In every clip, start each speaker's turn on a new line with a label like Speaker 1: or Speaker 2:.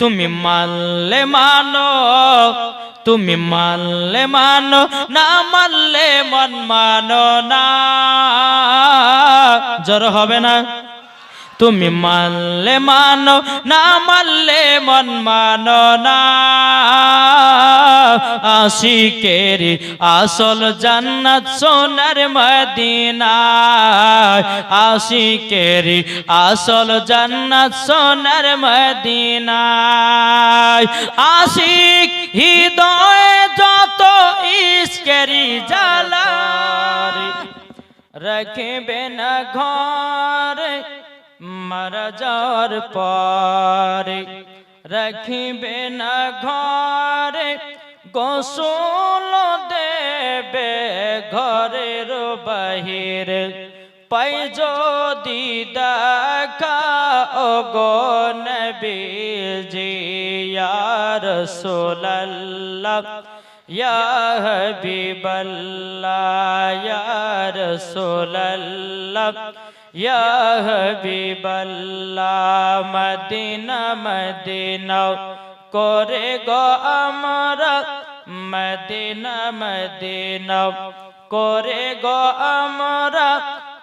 Speaker 1: তুমি মানলে মানো তুমি মানলে মানো না মানলে মন মানো না। জ্বর হবে না? তুমি মানলে মানো, না মানলে মন মানো না। আশিকের আসল জান্নাত সোনার মদিনা আশিকের আসল জান্নাত সোনার মদিনা আশিক হৃদয়ে যত ইস্কেরি জ্বালা রাখবে না ঘরে মারা যাওয়ার পরে রাখিবে না ঘরে গোসল দেবে ঘরের বাহিরে পাই যদি দেখা গো নবীজি ইয়া রাসূলুল্লাহ ইয়া হাবিবাল্লাহ ইয়া রাসূলুল্লাহ ইয়া হাবিবাল্লাহ মদিনা মদিনা করে গো আমরা মদিনা মদিনা করে গো আমরা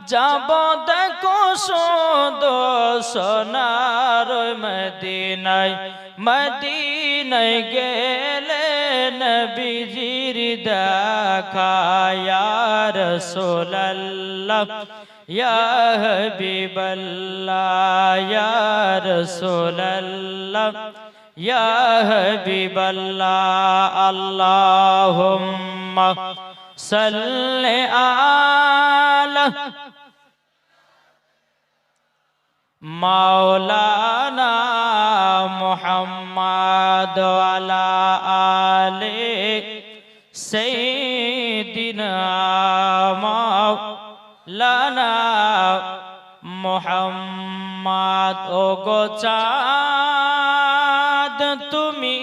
Speaker 1: যাব দেখো সুদ সোনার মদিনায় মদিনায় গেলে নবীজির দেখায়ার সোল্লাহ ইয়া হাবিবাল্লাহ, ইয়া রাসূলুল্লাহ, ইয়া হাবিবাল্লাহ, আল্লাহুম্মা সাল্লি আলা মাওলানা মুহাম্মদ আলা আলে সাইয়্যিদিনা মাওলানা মুহাম্মদ, ও গোচাঁদ তুমি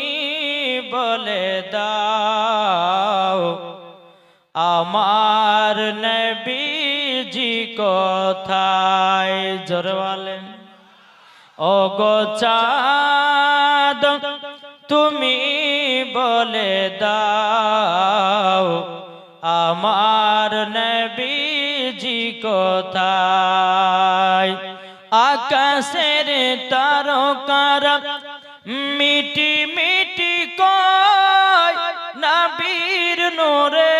Speaker 1: বলে দাও, আমার নবীজি কোথায় জোরে বলেন ও গো তুমি বলে দাও, আমার নবীজি কোথায়? আকাশের তারকার মিটি মিটি কয়, নবীর নোরে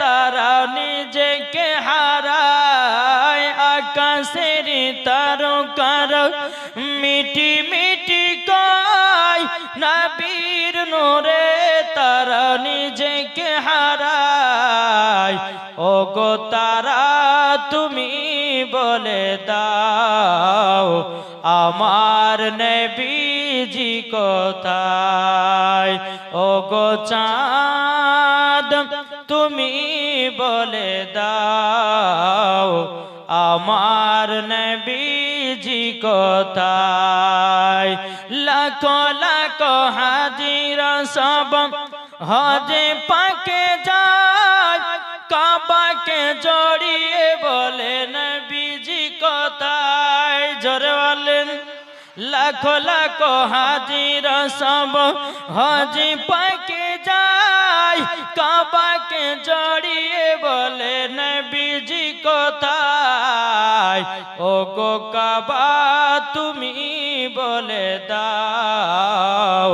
Speaker 1: তারা নিজেকে হারায়। আকাশের তারকার মিটি মিটি কয়, নবীর নোরে তারা নিজেকে হারায়। ও গো তারা, তুমি বলে দাও, আমার নবীজি কোথায়? ও গো চাঁদ, তুমি বলে দাও, আমার কোথায় লাখো লাখো হাজির সব। হজে পাকে যায়, কাবাকে জড়িয়ে বলেন বিজি কোথায়? জোরে বলেন, লাখো লাখো হাজির সব। হজি পাকে যায়, কাবাকে জড়িয়ে বলেন বিজি কোথায়? ও গো কাবা, তুমি বলে দাও,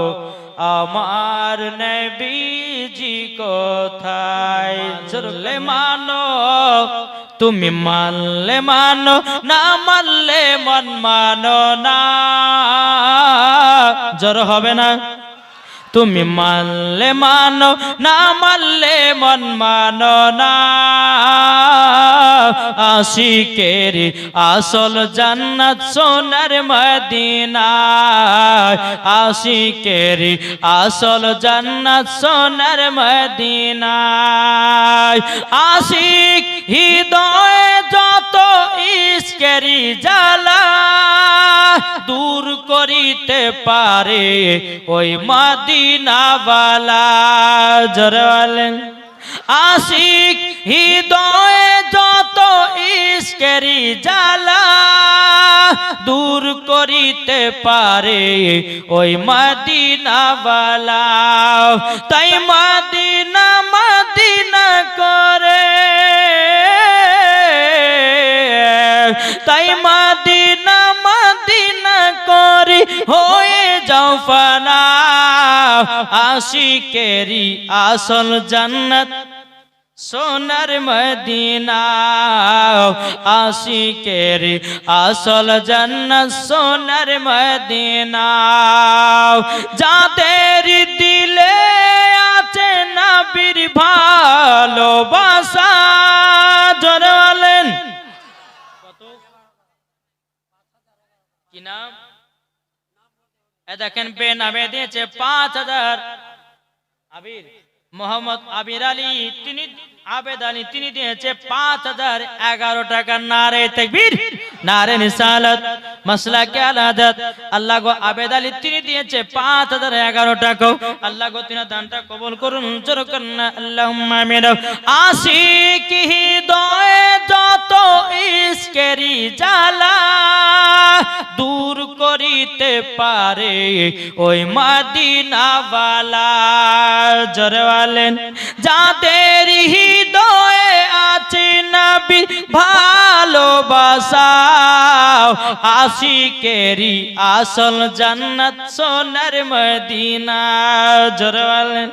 Speaker 1: আমার নবীজি কোথায়? চলে মানো, তুমি মানলে মানো, না মানলে মন মানো না। জ্বর হবে না? তুমি মানলে মানো, না মানলে মন মানো না। আশিকের আসল জান্নাত সোনার মদিনা। আশিকের আসল জান্নাত সোনার মদিনা। আশিক হৃদয়ে যত ইস্কেরি জ্বালা করিতে পারে। ওই মদিনাওয়ালা জোরে বলেন, আশিক, হৃদয়ে যত ইস্কেরি জ্বালা দূর করিতে পারে। ওই মদিনাওয়ালা তাই মদিনা মদিনা করে। তাই মদিনা আশিকেরি আসল জান্নাত। সোনার মদিনা, আশিকের আসল জান্নাত, সোনার মদিনা। যাদের দিলে আছে নবীর ভালোবাসা জোরে বলেন কি নাম? দেখেন, বে নামে দিয়েছে পাঁচ হাজার। আবির। মোহাম্মদ আবির আলী তিনি আবেদ তিনি দিয়েছে পাঁচ হাজার এগারো টাকা। নারে তেকবীর, নারে নিসালত মাসলা কে আলাদত। আল্লাহ গো আবেদ আলী তিনি দিয়েছে পাঁচ হাজার এগারো টাকা। আল্লাহ গো তিনি দানটা কবুল করুন, জোর করুন আল্লাহ আশিক হৃদয়ে যত পারে ওই মাদিনাওয়ালা। জোরে বলেন, যাদের হৃদয়ে আছে নবী ভালোবাসা আশিকেরি আসল জান্নাত সোনার মদিনা। জোরে বলেন।